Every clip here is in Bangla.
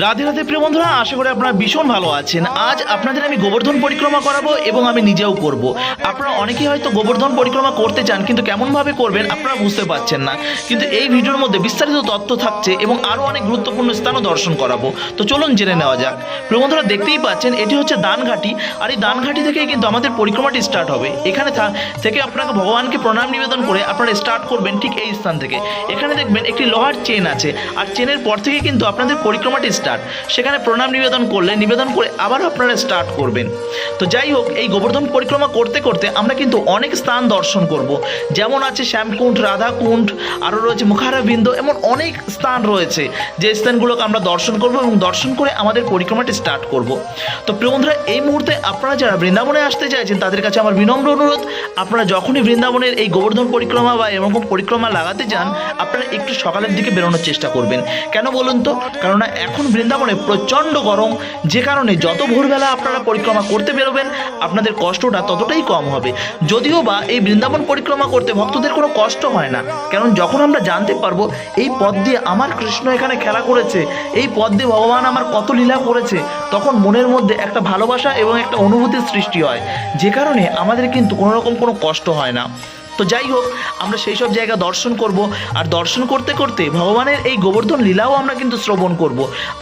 রাধে রাধে, প্রিয় বন্ধুরা, আশা করি আপনারা ভীষণ ভালো আছেন। আজ আপনাদের আমি গোবর্ধন পরিক্রমা করাবো এবং আমি নিজেও করব। আপনারা অনেকেই হয়তো গোবর্ধন পরিক্রমা করতে চান, কিন্তু কেমনভাবে করবেন আপনারা বুঝতে পারছেন না। কিন্তু এই ভিডিওর মধ্যে বিস্তারিত তথ্য থাকছে এবং আরও অনেক গুরুত্বপূর্ণ স্থানও দর্শন করাবো। তো চলুন জেনে নেওয়া যাক। প্রিয় বন্ধুরা, দেখতেই পাচ্ছেন, এটি হচ্ছে দানঘাটি। আর এই দানঘাটি থেকেই কিন্তু আমাদের পরিক্রমাটি স্টার্ট হবে। এখানে থেকে আপনাকে ভগবানকে প্রণাম নিবেদন করে আপনারা স্টার্ট করবেন ঠিক এই স্থান থেকে। এখানে দেখবেন একটি লোহার চেন আছে। আর চেনের পর থেকে কিন্তু আপনাদের পরিক্রমাটি স্টার্ট সেখানে প্রণাম নিবেদন করলে, নিবেদন করে আবার আপনারা স্টার্ট করবেন। তো যাই হোক, এই গোবর্ধন পরিক্রমা করতে করতে আমরা কিন্তু অনেক স্থান দর্শন করব। যেমন আছে শ্যামকুণ্ড, রাধাকুণ্ড, আরও রয়েছে মুখারাবিন্দ, এমন অনেক স্থান রয়েছে যে স্থানগুলোকে আমরা দর্শন করব এবং দর্শন করে আমাদের পরিক্রমাটি স্টার্ট করব। তো প্রিয় বন্ধুরা, এই মুহূর্তে আপনারা যারা বৃন্দাবনে আসতে চাইছেন, তাদের কাছে আমার বিনম্র অনুরোধ, আপনারা যখনই বৃন্দাবনের এই গোবর্ধন পরিক্রমা বা এরকম পরিক্রমা লাগাতে যান, আপনারা একটু সকালের দিকে বেরোনোর চেষ্টা করবেন। কেন বলুন তো? কেননা এখন বৃন্দাবনে প্রচণ্ড গরম, যে কারণে যত ভোরবেলা আপনারা পরিক্রমা করতে বেরোবেন, আপনাদের কষ্টটা ততটাই কম হবে। যদিও বা এই বৃন্দাবন পরিক্রমা করতে ভক্তদের কোনো কষ্ট হয় না, কারণ যখন আমরা জানতে পারব, এই পথ দিয়ে আমার কৃষ্ণ এখানে খেলা করেছে, এই পথ দিয়ে ভগবান আমার কত লীলা করেছে, তখন মনের মধ্যে একটা ভালোবাসা এবং একটা অনুভূতির সৃষ্টি হয়, যে কারণে আমাদের কিন্তু কোনো রকম কোনো কষ্ট হয় না। তো যাই হোক, আমরা সেই সব জায়গা দর্শন করব। আর দর্শন করতে করতে ভগবানের এই গোবর্ধন লীলাও আমরা কিন্তু শ্রবণ করব।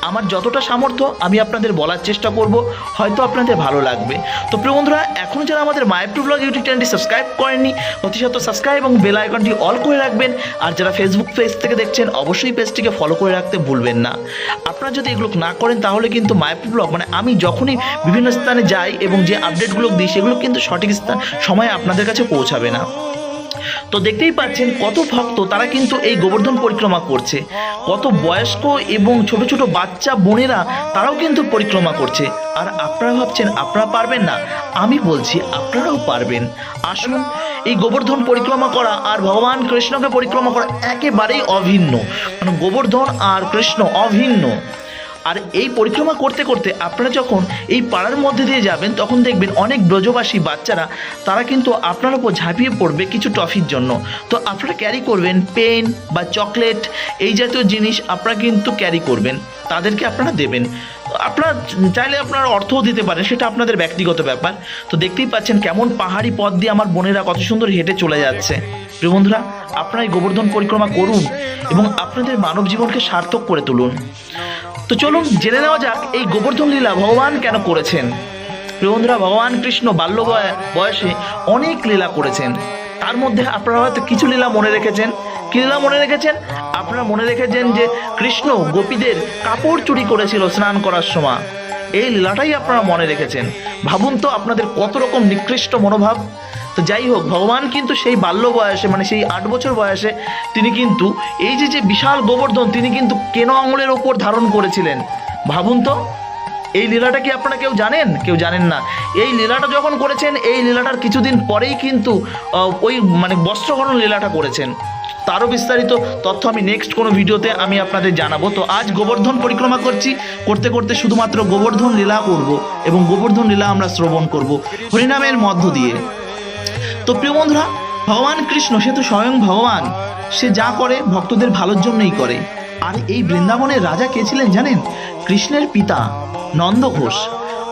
আমার যতটা সামর্থ্য, আমি আপনাদের বলার চেষ্টা করব। হয়তো আপনাদের ভালো লাগবে। তো প্রিয় বন্ধুরা এখন যারা আমাদের মায়ের ব্লগ ইউটিউব চ্যানেলটি সাবস্ক্রাইব করেননি অতিশত সাবস্ক্রাইব এবং বেল আইকনটি অল করে রাখবেন। আর যারা ফেসবুক পেজ থেকে দেখছেন, অবশ্যই পেজটিকে ফলো করে রাখতে ভুলবেন না। আপনারা যদি এগুলো না করেন, তাহলে কিন্তু মায়ের ব্লগ মানে আমি যখনই বিভিন্ন স্থানে যাই এবং যে আপডেটগুলো দিই, সেগুলো কিন্তু সঠিক স্থান, সময়ে আপনাদের কাছে পৌঁছাবে না। তো দেখতেই পাচ্ছেন কত ভক্ত তারা কিন্তু এই গোবর্ধন পরিক্রমা করছে। কত বয়স্ক এবং ছোট ছোট বাচ্চা বোনেরা তারাও কিন্তু পরিক্রমা করছে। আর আপনারা ভাবছেন, আপনারা পারবেন না? আমি বলছি, আপনারাও পারবেন। আসুন, এই গোবর্ধন পরিক্রমা করা আর ভগবান কৃষ্ণকে পরিক্রমা করা একেবারেই অভিন্ন। মানে গোবর্ধন আর কৃষ্ণ অভিন্ন। আর এই পরিক্রমা করতে করতে আপনারা যখন এই পাড়ার মধ্যে দিয়ে যাবেন, তখন দেখবেন অনেক ব্রজবাসী বাচ্চারা, তারা কিন্তু আপনার উপর ঝাঁপিয়ে পড়বে কিছু টফির জন্য। তো আপনারা ক্যারি করবেন পেন বা চকলেট, এই জাতীয় জিনিস আপনারা কিন্তু ক্যারি করবেন, তাদেরকে আপনারা দেবেন। আপনারা চাইলে আপনারা অর্থও দিতে পারেন, সেটা আপনাদের ব্যক্তিগত ব্যাপার। তো দেখতেই পাচ্ছেন কেমন পাহাড়ি পথ দিয়ে আমার বোনেরা কত সুন্দর হেঁটে চলে যাচ্ছে। প্রিয় বন্ধুরা, আপনারা এই গোবর্ধন পরিক্রমা করুন এবং আপনাদের মানব জীবনকে সার্থক করে তুলুন। তো চলুন জেনে নেওয়া যাক এই গোবর্ধন লীলা ভগবান কেন করেছেন। বন্ধুরা, ভগবান কৃষ্ণ বাল্য বয়- বয়সে অনেক লীলা করেছেন। তার মধ্যে আপনারা হয়তো কিছু লীলা মনে রেখেছেন। কি লীলা মনে রেখেছেন? আপনারা মনে রেখেছেন যে কৃষ্ণ গোপীদের কাপড় চুরি করেছিল স্নান করার সময়। এই লীলাটাই আপনারা মনে রেখেছেন। ভাবুন তো আপনাদের কত রকম নিকৃষ্ট মনোভাব। তো যাই হোক, ভগবান কিন্তু সেই বাল্য বয়সে মানে সেই আট বছর বয়সে তিনি কিন্তু এই যে যে বিশাল গোবর্ধন, তিনি কিন্তু কেন আঙুলের ওপর ধারণ করেছিলেন? ভাবুন তো, এই লীলাটা কি আপনারা কেউ জানেন? কেউ জানেন না। এই লীলাটা যখন করেছেন, এই লীলাটার কিছুদিন পরেই কিন্তু ওই মানে বস্ত্রহরণ লীলাটা করেছেন। তারও বিস্তারিত তথ্য আমি নেক্সট কোনো ভিডিওতে আমি আপনাদের জানাব। তো আজ গোবর্ধন পরিক্রমা করছি। করতে করতে শুধুমাত্র গোবর্ধন লীলা করব এবং গোবর্ধন লীলা আমরা শ্রবণ করব হরিনামের মধ্য দিয়ে। তো প্রিয় বন্ধুরা, ভগবান কৃষ্ণ, সে তো স্বয়ং ভগবান। সে যা করে, ভক্তদের ভালোর জন্যই করে। আর এই বৃন্দাবনের রাজা কে ছিলেন জানেন? কৃষ্ণের পিতা, নন্দ ঘোষ।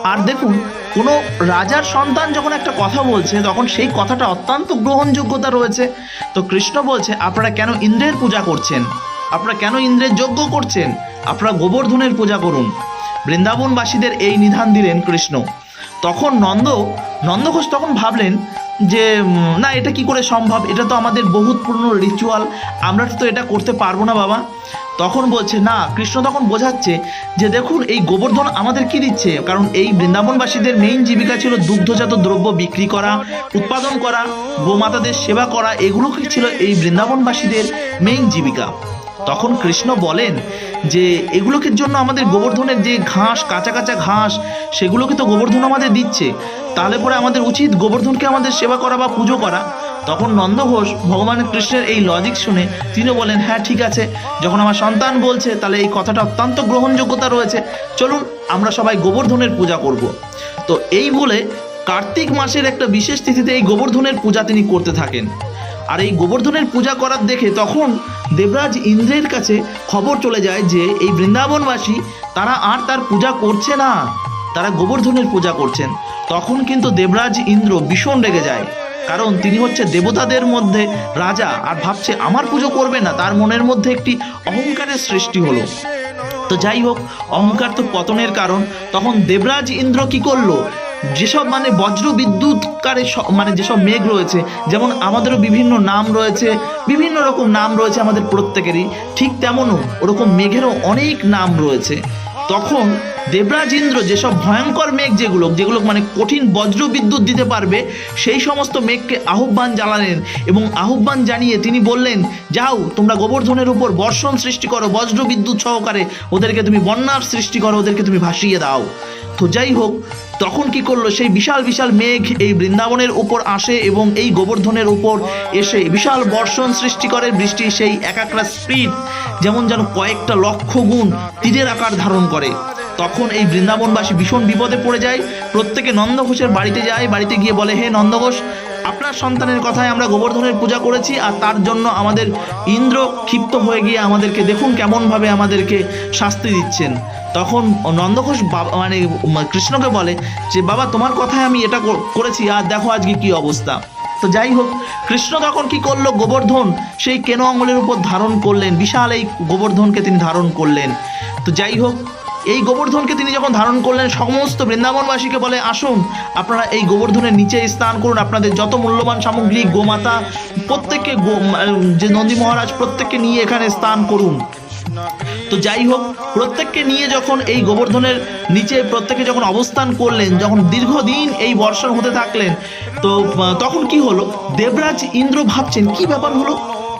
আর দেখুন, কোনো রাজার সন্তান যখন একটা কথা বলছে, তখন সেই কথাটা অত্যন্ত গ্রহণযোগ্যতা রয়েছে। তো কৃষ্ণ বলছে, আপনারা কেন ইন্দ্রের পূজা করছেন? আপনারা কেন ইন্দ্রের যজ্ঞ করছেন? আপনারা গোবর্ধনের পূজা করুন। বৃন্দাবনবাসীদের এই নিধান দিলেন কৃষ্ণ। তখন নন্দ নন্দঘোষ তখন ভাবলেন যে না, এটা কি করে সম্ভব? এটা তো আমাদের বহুত পুরনো রিচুয়াল আমরা তো এটা করতে পারব না, বাবা। তখন বলছে, না, কৃষ্ণ তখন বোঝাচ্ছে যে, দেখুন, এই গোবর্ধন আমাদের কি দিচ্ছে? কারণ এই বৃন্দাবনবাসীদের মেইন জীবিকা ছিল দুগ্ধজাত দ্রব্য বিক্রি করা, উৎপাদন করা, গোমাতাদের সেবা করা এগুলো ছিল এই বৃন্দাবনবাসীদের মেইন জীবিকা। তখন কৃষ্ণ বলেন যে, এগুলোকে জন্য আমাদের গোবর্ধনের যে ঘাস, কাঁচা কাঁচা ঘাস, সেগুলোকে তো গোবর্ধন আমাদের দিচ্ছে। তাহলে পরে আমাদের উচিত গোবর্ধনকে আমাদের সেবা করা বা পুজো করা। তখন নন্দ ঘোষ ভগবান কৃষ্ণের এই লজিক শুনে তিনি বলেন হ্যাঁ ঠিক আছে। যখন আমার সন্তান বলছে, তাহলে এই কথাটা অত্যন্ত গ্রহণযোগ্যতা রয়েছে। চলুন, আমরা সবাই গোবর্ধনের পূজা করব। তো এই বলে কার্তিক মাসের একটা বিশেষ তিথিতে এই গোবর্ধনের পূজা তিনি করতে থাকেন। আর এই গোবর্ধনের পূজা করার দেখে তখন দেবরাজ ইন্দ্রের কাছে খবর চলে যায় যে এই বৃন্দাবনবাসী তারা আর তার পূজা করছে না। তারা গোবর্ধনের পূজা করছেন। তখন কিন্তু দেবরাজ ইন্দ্র ভীষণ রেগে যায়। কারণ তিনি হচ্ছে দেবতাদের মধ্যে রাজা আর ভাবছে, আমার পুজো করবে না। তার মনের মধ্যে একটি অহংকারের সৃষ্টি হলো। তো যাই হোক, অহংকার তো পতনের কারণ। তখন দেবরাজ ইন্দ্র কি করল? যেসব মানে বজ্র বিদ্যুৎকারে মানে যেসব মেঘ রয়েছে, যেমন আমাদেরও বিভিন্ন নাম রয়েছে, বিভিন্ন রকম নাম রয়েছে আমাদের প্রত্যেকেরই, ঠিক তেমনও ওরকম মেঘেরও অনেক নাম রয়েছে। তখন দেবরাজ ইন্দ্র যেসব ভয়ঙ্কর মেঘ যেগুলো যেগুলো মানে কঠিন বজ্র বিদ্যুৎ দিতে পারবে, সেই সমস্ত মেঘকে আহ্বান জ্বালালেন এবং আহ্বান জানিয়ে তিনি বললেন, যাও, তোমরা গোবর্ধনের উপর বর্ষণ সৃষ্টি করো বজ্র বিদ্যুৎ সহকারে ওদেরকে তুমি বন্যার সৃষ্টি করো, ওদেরকে তুমি ভাসিয়ে দাও। তো যাই হোক, তখন কি করল? সেই বিশাল বিশাল মেঘ এই বৃন্দাবনের উপর আসে এবং এই গোবর্ধনের উপর এসে বিশাল বর্ষণ সৃষ্টি করে, বৃষ্টি সেই এক একটা স্পিড যেমন যেন কয়েকটা লক্ষ গুণ তীরের আকার ধারণ করে। তখন এই বৃন্দাবনবাসী ভীষণ বিপদে পড়ে যায়। প্রত্যেকে নন্দঘোষের বাড়িতে যায়, বাড়িতে গিয়ে বলে, হে নন্দঘোষ আপনার সন্তানের কথায় আমরা গোবর্ধনের পূজা করেছি আর তার জন্য আমাদের ইন্দ্র ক্ষিপ্ত হয়ে গিয়ে আমাদেরকে দেখুন কেমনভাবে আমাদেরকে শাস্তি দিচ্ছেন। তখন নন্দঘোষ মানে কৃষ্ণকে বলে যে, বাবা, তোমার কথায় আমি এটা কর- করেছি আর দেখো আজকে কি অবস্থা। তো যাই হোক, কৃষ্ণ তখন কি করল? গোবর্ধন সেই কেন আঙুলের উপর ধারণ করলেন? বিশাল এই গোবর্ধনকে তিনি ধারণ করলেন। তো যাই হোক এই গোবর্ধনকে তিনি যখন ধারণ করলেন, সমস্ত বৃন্দাবনবাসীকে বলে, আসুন, আপনারা এই গোবর্ধনের নিচে স্নান করুন। আপনাদের যত মূল্যবান সামগ্রী, গোমাতা, প্রত্যেককে যে নন্দী মহারাজ প্রত্যেককে নিয়ে এখানে স্নান করুন। তো যাই হোক, প্রত্যেককে নিয়ে যখন এই গোবর্ধনের নিচে প্রত্যেকে যখন অবস্থান করলেন, যখন দীর্ঘদিন এই বর্ষণ হতে থাকলেন, তো তখন কি হলো? দেবরাজ ইন্দ্র ভাবছেন, কি ব্যাপার হলো?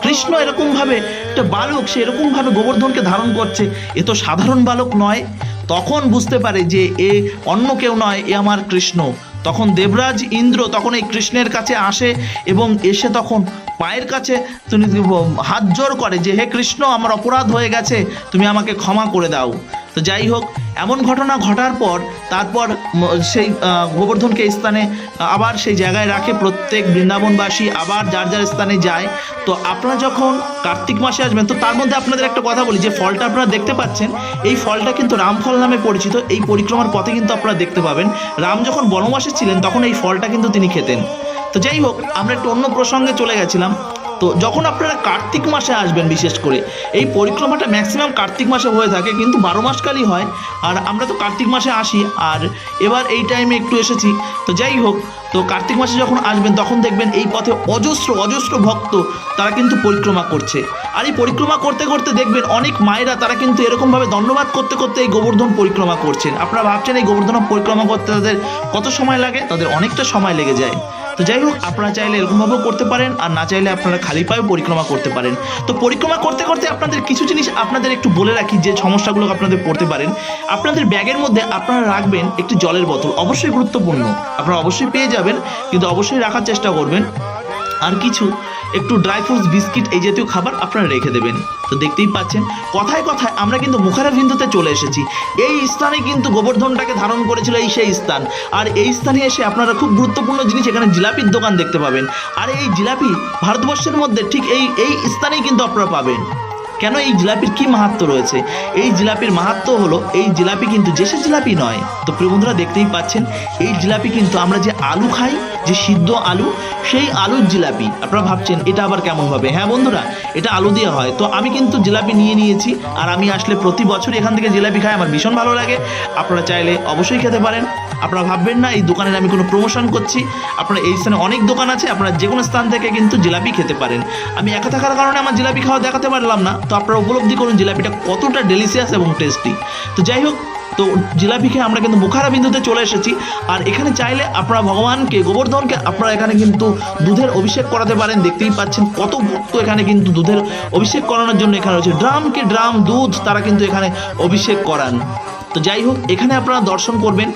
কৃষ্ণ এরকমভাবে একটা বালক, সে এরকমভাবে গোবর্ধনকে ধারণ করছে, এ তো সাধারণ বালক নয়। তখন বুঝতে পারে যে এ অন্য কেউ নয়, এ আমার কৃষ্ণ। তখন দেবরাজ ইন্দ্র তখন এই কৃষ্ণের কাছে আসে এবং এসে তখন পায়ের কাছে তিনি হাত জোর করে যে, হে কৃষ্ণ, আমার অপরাধ হয়ে গেছে, তুমি আমাকে ক্ষমা করে দাও। তো যাই হোক, এমন ঘটনা ঘটার পর, তারপর সেই গোবর্ধনকে স্থানে আবার সেই জায়গায় রাখে প্রত্যেক বৃন্দাবনবাসী, আবার যার যার স্থানে যায়। তো আপনারা যখন কার্তিক মাসে আসবেন, তো তার মধ্যে আপনাদের একটা কথা বলি, যে ফলটা আপনারা দেখতে পাচ্ছেন, এই ফলটা কিন্তু রামফল নামে পরিচিত, এই পরিক্রমার পথে কিন্তু আপনারা দেখতে পাবেন। রাম যখন বনবাসে ছিলেন, তখন এই ফলটা কিন্তু তিনি খেতেন। তো যাই হোক, আমরা একটু অন্য প্রসঙ্গে চলে গেছিলাম। তো যখন আপনারা কার্তিক মাসে আসবেন বিশেষ করে, এই পরিক্রমাটা ম্যাক্সিমাম কার্তিক মাসে হয়ে থাকে, কিন্তু বারো মাসকালই হয়, আর আমরা তো কার্তিক মাসে আসি, আর এবার এই টাইমে একটু এসেছি, তো যাই হোক, তো কার্তিক মাসে যখন আসবেন, তখন দেখবেন এই পথে অজস্র অজস্র ভক্ত, তারা কিন্তু পরিক্রমা করছে। আর এই পরিক্রমা করতে করতে দেখবেন অনেক মায়েরা, তারা কিন্তু এরকমভাবে দণ্ডবাদ করতে করতে এই গোবর্ধন পরিক্রমা করছেন। আপনারা ভাবছেন এই গোবর্ধন পরিক্রমা করতে তাদের কত সময় লাগে? তাদের অনেকটা সময় লেগে যায়। তো যাই হোক, আপনারা চাইলে এরকমভাবেও করতে পারেন, আর না চাইলে আপনারা খালি পায়েও পরিক্রমা করতে পারেন। তো পরিক্রমা করতে করতে আপনাদের কিছু জিনিস আপনাদের একটু বলে রাখি, যে সমস্যাগুলো আপনাদের পড়তে পারেন। আপনাদের ব্যাগের মধ্যে আপনারা রাখবেন একটি জলের বোতল, অবশ্যই গুরুত্বপূর্ণ। আপনারা অবশ্যই পেয়ে যাবেন, কিন্তু অবশ্যই রাখার চেষ্টা করবেন। আর কিছু একটু ড্রাই ফ্রুটস বিস্কিট এই জাতীয় খাবার আপনারা রেখে দেবেন। তো দেখতেই পাচ্ছেন, কথায় কথায় আমরা কিন্তু মুখারা বিন্দুতে চলে এসেছি। এই স্থানে কিন্তু গোবর্ধনটাকে ধারণ করেছিল এই সেই স্থান। আর এই স্থানে এসে আপনারা খুব গুরুত্বপূর্ণ জিনিস এখানে জিলাপির দোকান দেখতে পাবেন। আর এই জিলাপি ভারতবর্ষের মধ্যে ঠিক এই এই স্থানেই কিন্তু আপনারা পাবেন। কেন এই জিলাপির কি মাহাত্ম রয়েছে? এই জিলাপির মাহাত্ম হলো, এই জিলাপি কিন্তু যে সে জিলাপি নয়। তো প্রিয় বন্ধুরা, দেখতেই পাচ্ছেন, এই জিলাপি কিন্তু আমরা যে আলু খাই, যে সিদ্ধ আলু, সেই আলুর জিলাপি। আপনারা ভাবছেন, এটা আবার কেমন হবে? হ্যাঁ বন্ধুরা, এটা আলু দিয়ে হয়। তো আমি কিন্তু জিলাপি নিয়ে নিয়েছি, আর আমি আসলে প্রতি বছর এখান থেকে জিলাপি খাই, আমার ভীষণ ভালো লাগে। আপনারা চাইলে অবশ্যই খেতে পারেন। আপনারা ভাববেন না, এই দোকানের আমি কোনো প্রমোশন করছি। আপনারা এই স্থানে অনেক দোকান আছে, আপনারা যে কোনো স্থান থেকে কিন্তু জিলাপি খেতে পারেন। আমি একা থাকার কারণে আমার জিলাপি খাওয়া দেখাতে পারলাম না। তো আপনারা উপলব্ধি করুন জিলাপিটা কতটা ডেলিশিয়াস এবং টেস্টি তো যাই হোক তো জিলাপি খেয়ে আমরা কিন্তু বুখারা বিন্দুতে চলে এসেছি। আর এখানে চাইলে আপনারা ভগবানকে, গোবর্ধনকে আপনারা এখানে কিন্তু দুধের অভিষেক করাতে পারেন। দেখতেই পাচ্ছেন কত ভক্ত এখানে কিন্তু দুধের অভিষেক করানোর জন্য এখানে রয়েছে। ড্রামকে ড্রাম দুধ তারা কিন্তু এখানে অভিষেক করান। তো যাই হোক, এখানে আপনারা দর্শন করবেন।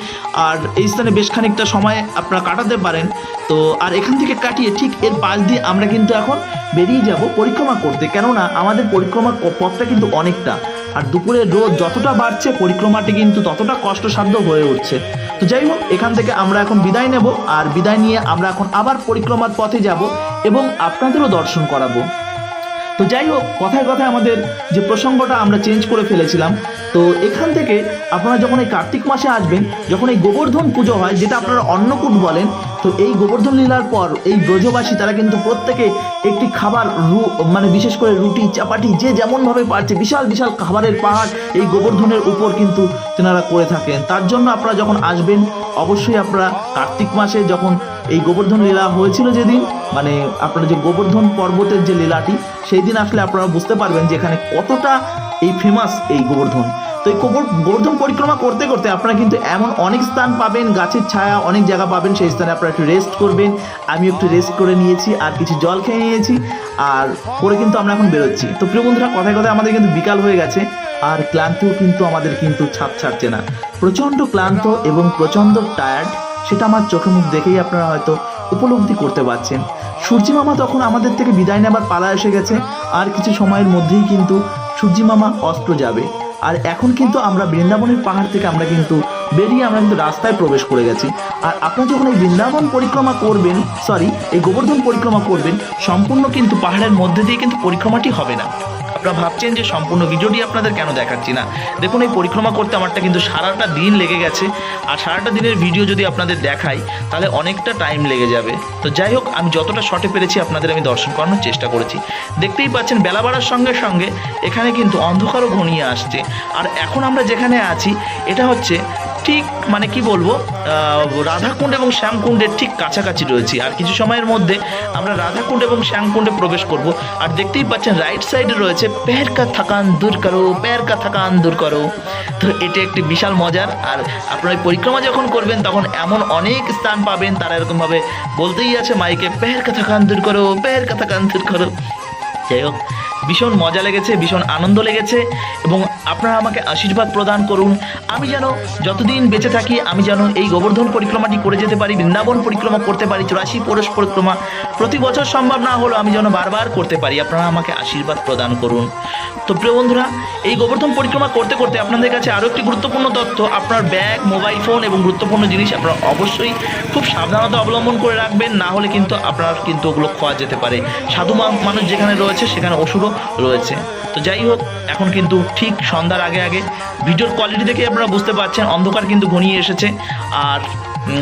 আর এই স্থানে বেশ খানিকটা সময় আপনারা কাটাতে পারেন। তো আর এখান থেকে কাটিয়ে ঠিক এর পাশ দিয়ে আমরা কিন্তু এখন বেরিয়ে যাব পরিক্রমা করতে। কেননা আমাদের পরিক্রমা পথটা কিন্তু অনেকটা। আর দুপুরে রোদ যতটা বাড়ছে, পরিক্রমাটি কিন্তু ততটা কষ্টসাধ্য হয়ে উঠছে। তো যাই হোক, এখান থেকে আমরা এখন বিদায় নেব। আর বিদায় নিয়ে আমরা এখন আবার পরিক্রমার পথে যাব এবং আপনাদেরও দর্শন করাবো। তো যাই হোক, কথায় কথায় আমাদের যে প্রসঙ্গটা আমরা চেঞ্জ করে ফেলেছিলাম, তো এখান থেকে আপনারা যখন এই কার্তিক মাসে আসবেন, যখন এই গোবর্ধন পুজো হয়, যেটা আপনারা অন্নকূট বলেন, তো এই গোবর্ধন লীলার পর এই ব্রজবাসী, তারা কিন্তু প্রত্যেকে একটি খাবার রু মানে বিশেষ করে রুটি, চাপাটি, যে যেমনভাবে পারছে, বিশাল বিশাল খাবারের পাহাড় এই গোবর্ধনের উপর কিন্তু তেনারা করে থাকেন। তার জন্য আপনারা যখন আসবেন, অবশ্যই আপনারা কার্তিক মাসে যখন এই গোবর্ধন লীলা হয়েছিল যেদিন মানে আপনার যে গোবর্ধন পর্বতের যে লীলাটি সেই দিন আসলে আপনারা বুঝতে পারবেন যে এখানে কতটা এই ফেমাস এই গোবর্ধন। তো এই গোবর, গোবর্ধন পরিক্রমা করতে করতে আপনারা কিন্তু এমন অনেক স্থান পাবেন, গাছের ছায়া অনেক জায়গা পাবেন, সেই স্থানে আপনারা একটু রেস্ট করবেন। আমি একটু রেস্ট করে নিয়েছি, আর কিছু জল খেয়ে নিয়েছি, আর করে কিন্তু আমরা এখন বেরোচ্ছি। তো প্রিয় বন্ধুরা, কথায় কথায় আমাদের কিন্তু বিকাল হয়ে গেছে, আর ক্লান্তিও কিন্তু আমাদের কিন্তু ছাপ ছাড়ছে না। প্রচণ্ড ক্লান্ত এবং প্রচণ্ড টায়ার্ড সেটা আমার চোখে মুখ দেখেই আপনারা হয়তো উপলব্ধি করতে পারছেন। সূর্যি মামা তখন আমাদের থেকে বিদায় নেবার পালা এসে গেছে, আর কিছু সময়ের মধ্যেই কিন্তু সূর্যি মামা অস্ত্র যাবে। আর এখন কিন্তু আমরা বৃন্দাবনের পাহাড় থেকে আমরা কিন্তু বেরিয়ে আমরা কিন্তু রাস্তায় প্রবেশ করে গেছি। আর আপনারা যখন এই বৃন্দাবন পরিক্রমা করবেন সরি এই গোবর্ধন পরিক্রমা করবেন, সম্পূর্ণ কিন্তু পাহাড়ের মধ্যে দিয়ে কিন্তু পরিক্রমাটি হবে না। আপনারা ভাবছেন যে সম্পূর্ণ ভিডিওটি আপনাদের কেন দেখাচ্ছি না? দেখুন, এই পরিক্রমা করতে আমারটা কিন্তু সারাটা দিন লেগে গেছে। আর সারাটা দিনের ভিডিও যদি আপনাদের দেখাই, তাহলে অনেকটা টাইম লেগে যাবে। তো যাই হোক, আমি যতটা শটে পেরেছি, আপনাদের আমি দর্শন করানোর চেষ্টা করেছি। দেখতেই পাচ্ছেন, বেলা বাড়ার সঙ্গে সঙ্গে এখানে কিন্তু অন্ধকারও ঘনিয়ে আসছে। আর এখন আমরা যেখানে আছি, এটা হচ্ছে ঠিক মানে কি বলব রাধাকুণ্ড এবং শ্যামকুণ্ডের ঠিক কাছাকাছি রয়েছি। আর কিছু সময়ের মধ্যে আমরা রাধাকুণ্ড এবং শ্যামকুণ্ডে প্রবেশ করব। আর দেখতেই পাচ্ছেন রাইট সাইডে রয়েছে পের কা থাকান দূর করো পের কা থাকান দূর করো। তো এটা একটি বিশাল মজার, আর আপনারা পরিক্রমা যখন করবেন, তখন এমন অনেক স্থান পাবেন, তারা এরকমভাবে বলতেই আছে মাইকে পের কা থাকান দূর করো পের কা থাকান দূর করো। যাই হোক ভীষণ মজা লেগেছে, ভীষণ আনন্দ লেগেছে এবং আপনারা আমাকে আশীর্বাদ প্রদান করুন। আমি যেন যতদিন বেঁচে থাকি, আমি যেন এই গোবর্ধন পরিক্রমাটি করে যেতে পারি, বৃন্দাবন পরিক্রমা করতে পারি, চুরাশি পরশ পরিক্রমা প্রতি বছর সম্ভব না হলেও আমি যেন বারবার করতে পারি। আপনারা আমাকে আশীর্বাদ প্রদান করুন। তো প্রিয় বন্ধুরা, এই গোবর্ধন পরিক্রমা করতে করতে আপনাদের কাছে আরও একটি গুরুত্বপূর্ণ তথ্য, আপনার ব্যাগ, মোবাইল ফোন এবং গুরুত্বপূর্ণ জিনিস আপনারা অবশ্যই খুব সাবধানতা অবলম্বন করে রাখবেন, না হলে কিন্তু আপনার কিন্তু ওগুলো খোয়া যেতে পারে। সাধু মানুষ যেখানে রয়েছে, সেখানে অসুরও রয়েছে। তো যাই হোক, এখন কিন্তু ঠিক সন্ধ্যার আগে আগে ভিডিওর কোয়ালিটি দেখে আপনারা বুঝতে পারছেন, অন্ধকার কিন্তু ঘনিয়ে এসেছে। আর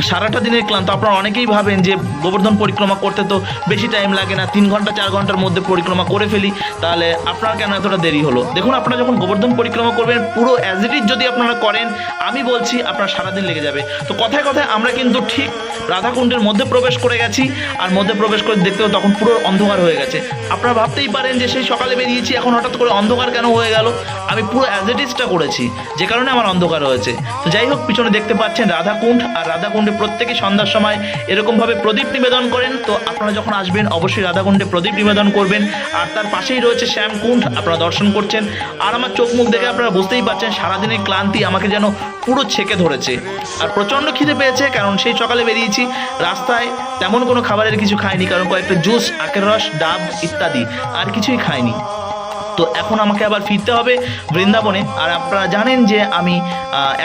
সারাটা দিনের ক্লান্ত। আপনারা অনেকেই ভাবেন যে গোবর্ধন পরিক্রমা করতে তো বেশি টাইম লাগে না, তিন ঘণ্টা, চার ঘণ্টার মধ্যে পরিক্রমা করে ফেলি, তাহলে আপনার কেন এতটা দেরি হলো? দেখুন, আপনারা যখন গোবর্ধন পরিক্রমা করবেন, পুরো অ্যাজ ইট যদি আপনারা করেন, আমি বলছি আপনার সারাদিন লেগে যাবে। তো কথায় কথায় আমরা কিন্তু ঠিক রাধাকুণ্ডের মধ্যে প্রবেশ করে গেছি, আর মধ্যে প্রবেশ করে দেখতে তখন পুরো অন্ধকার হয়ে গেছে। আপনারা ভাবতেই পারেন যে সেই সকালে বেরিয়েছি, এখন হঠাৎ করে অন্ধকার কেন হয়ে গেল? আমি পুরো অ্যাজ ইট করেছি, যে কারণে আমার অন্ধকার হয়েছে। তো যাই হোক, পিছনে দেখতে পাচ্ছেন রাধাকুণ্ড, আর রাধাকুণ্ডে প্রত্যেকে সন্ধ্যার সময় এরকমভাবে প্রদীপ নিবেদন করেন। তো আপনারা যখন আসবেন, অবশ্যই রাধাকুণ্ডে প্রদীপ নিবেদন করবেন। আর তার পাশেই রয়েছে শ্যামকুণ্ড আপনারা দর্শন করছেন। আর আমার চোখ মুখ দেখে আপনারা বুঝতেই পারছেন, সারাদিনের ক্লান্তি আমাকে যেন পুরো ছেকে ধরেছে। আর প্রচণ্ড খিদে পেয়েছে, কারণ সেই সকালে বেরিয়েছি রাস্তায় তেমন কোনো খাবারের কিছু খাইনি, কারণ কয়েকটা জুস, আখের রস, ডাব ইত্যাদি আর কিছুই খাইনি। তো এখন আমাকে আবার ফিরতে হবে বৃন্দাবনে। আর আপনারা জানেন যে আমি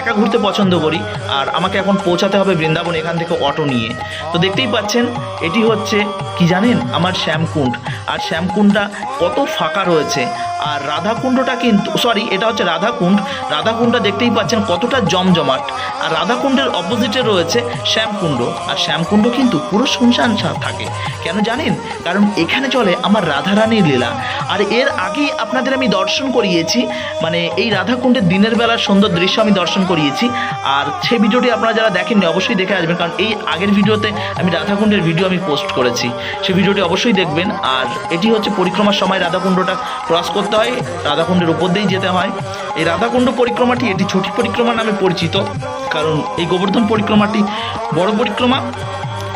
একা ঘুরতে পছন্দ করি। আর আমাকে এখন পৌঁছাতে হবে বৃন্দাবন এখান থেকে অটো নিয়ে। তো দেখতেই পাচ্ছেন, এটি হচ্ছে, কি জানেন? আমার শ্যামকুণ্ড। আর শ্যামকুণ্ডটা কত ফাঁকা রয়েছে। আর রাধাকুণ্ডটা কিন্তু সরি এটা হচ্ছে রাধাকুণ্ড। রাধাকুণ্ডটা দেখতেই পাচ্ছেন কতটা জমজমাট। আর রাধাকুণ্ডের অপোজিটে রয়েছে শ্যামকুণ্ড। আর শ্যামকুণ্ড কিন্তু পুরো শুনশান থাকে। কেন জানেন? কারণ এখানে চলে আমার রাধারানীর লীলা। আর এর আগেই আপনাদের আমি দর্শন করিয়েছি মানে এই রাধাকুণ্ডের দিনের বেলার সুন্দর দৃশ্য আমি দর্শন করিয়েছি। আর সেই ভিডিওটি আপনারা যারা দেখেননি, অবশ্যই দেখে আসবেন। কারণ এই আগের ভিডিওতে আমি রাধাকুণ্ডের ভিডিও আমি পোস্ট করেছি। সেই ভিডিওটি অবশ্যই দেখবেন। আর এটি হচ্ছে পরিক্রমার সময় রাধাকুণ্ডটা ক্রস করতে হয় রাধাকুণ্ডের উপর দিয়েই যেতে হয়। এই রাধাকুণ্ড পরিক্রমাটি এটি ছোটি পরিক্রমা নামে পরিচিত, কারণ এই গোবর্ধন পরিক্রমাটি বড় পরিক্রমা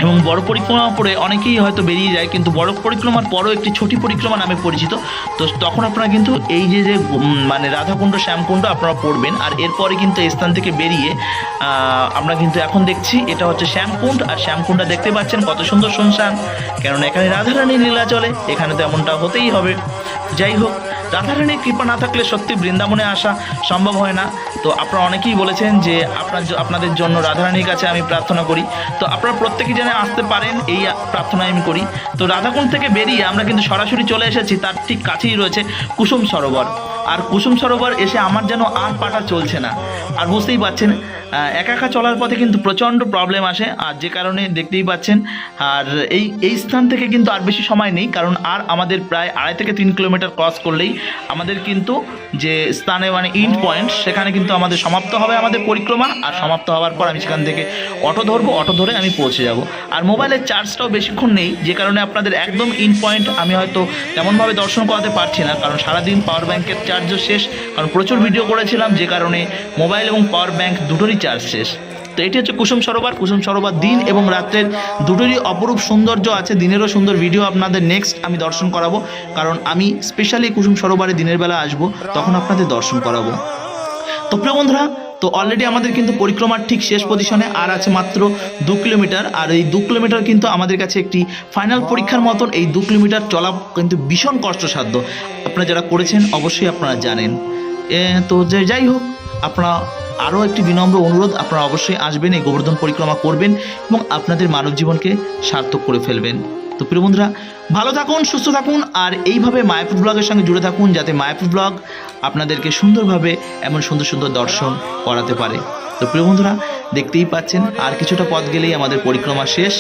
এবং বড় পরিক্রমা পরে অনেকেই হয়তো বেরিয়ে যায়, কিন্তু বড় পরিক্রমার পরও একটি ছোটি পরিক্রমা নামে পরিচিত। তো তখন আপনারা কিন্তু এই যে যে মানে রাধাকুণ্ড, শ্যামকুণ্ড আপনারা পড়বেন, আর এরপরে কিন্তু এই স্থান থেকে বেরিয়ে আমরা কিন্তু এখন দেখছি এটা হচ্ছে শ্যামকুণ্ড, আর শ্যামকুণ্ডটা দেখতে পাচ্ছেন কত সুন্দর শুনশান, কেননা এখানে রাধারানী লীলা চলে, এখানে তো এমনটা হতেই হবে। যাই হোক রাধারানীর কৃপা না থাকলে সত্যি বৃন্দাবনে আসা সম্ভব হয় না। তো আপনারা অনেকেই বলেছেন যে আপনার আপনাদের জন্য রাধারানীর কাছে আমি প্রার্থনা করি। তো আপনারা প্রত্যেকেই যেন আসতে পারেন এই প্রার্থনা আমি করি। তো রাধাকুণ্ড থেকে বেরিয়ে আমরা কিন্তু সরাসরি চলে এসেছি তার ঠিক কাছেই রয়েছে কুসুম সরোবর। আর কুসুম সরোবর এসে আমার যেন আর পাটা চলছে না। আর বুঝতেই পাচ্ছেন আহ, একা একা চলার পথে কিন্তু প্রচণ্ড প্রবলেম আসে। আর যে কারণে দেখতেই পাচ্ছেন, আর এই এই স্থান থেকে কিন্তু আর বেশি সময় নেই, কারণ আর আমাদের প্রায় আড়াই থেকে তিন কিলোমিটার ক্রস করলেই আমাদের কিন্তু যে স্থানে মানে ইন্ড পয়েন্ট সেখানে কিন্তু আমাদের সমাপ্ত হবে আমাদের পরিক্রমা, আর সমাপ্ত হওয়ার পর আমি সেখান থেকে অটো ধরবো অটো ধরে আমি পৌঁছে যাব। আর মোবাইলের চার্জটাও বেশিক্ষণ নেই, যে কারণে আপনাদের একদম ইন পয়েন্ট আমি হয়তো তেমনভাবে দর্শন করাতে পারছি না, কারণ সারাদিন পাওয়ার ব্যাংকের চার্জও শেষ, কারণ প্রচুর ভিডিও করেছিলাম, যে কারণে মোবাইল এবং পাওয়ার ব্যাংক দুটোরই চার্জ শেষ। তো এটি হচ্ছে কুসুম সরোবর। কুসুম সরোবর দিন এবং রাত্রের দুটোরই অপরূপ সৌন্দর্য আছে। দিনেরও সুন্দর ভিডিও আপনাদের নেক্সট আমি দর্শন করাবো। কারণ আমি স্পেশালি কুসুম সরোবরে দিনের বেলা আসব, তখন আপনাদের দর্শন করাবো। তো প্রিয় বন্ধুরা, তো অলরেডি আমাদের কিন্তু পরিক্রমার ঠিক শেষ পজিশনে আর আছে মাত্র দু কিলোমিটার। আর এই দু কিলোমিটার কিন্তু আমাদের কাছে একটি ফাইনাল পরীক্ষার মতন। এই দু কিলোমিটার চলা কিন্তু ভীষণ কষ্টসাধ্য। আপনারা যারা করেছেন, অবশ্যই আপনারা জানেন। তো যাই হোক, আপনারা আরও একটি বিনম্র অনুরোধ, আপনারা অবশ্যই আসবেন, এই গোবর্ধন পরিক্রমা করবেন এবং আপনাদের মানব জীবনকে সার্থক করে ফেলবেন। তো প্রিয় বন্ধুরা, ভালো থাকুন, সুস্থ থাকুন, আর এইভাবে মায়াপুর ব্লগের সঙ্গে জুড়ে থাকুন যাতে মায়াপুর ব্লগ আপনাদেরকে সুন্দরভাবে এমন সুন্দর সুন্দর দর্শন করাতে পারে। তো প্রিয় বন্ধুরা, দেখতেই পাচ্ছেন, আর কিছুটা পথ গেলেই আমাদের পরিক্রমা শেষ।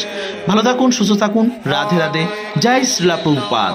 ভালো থাকুন, সুস্থ থাকুন, রাধে রাধে, জয় শ্রীলা প্রভুপাদ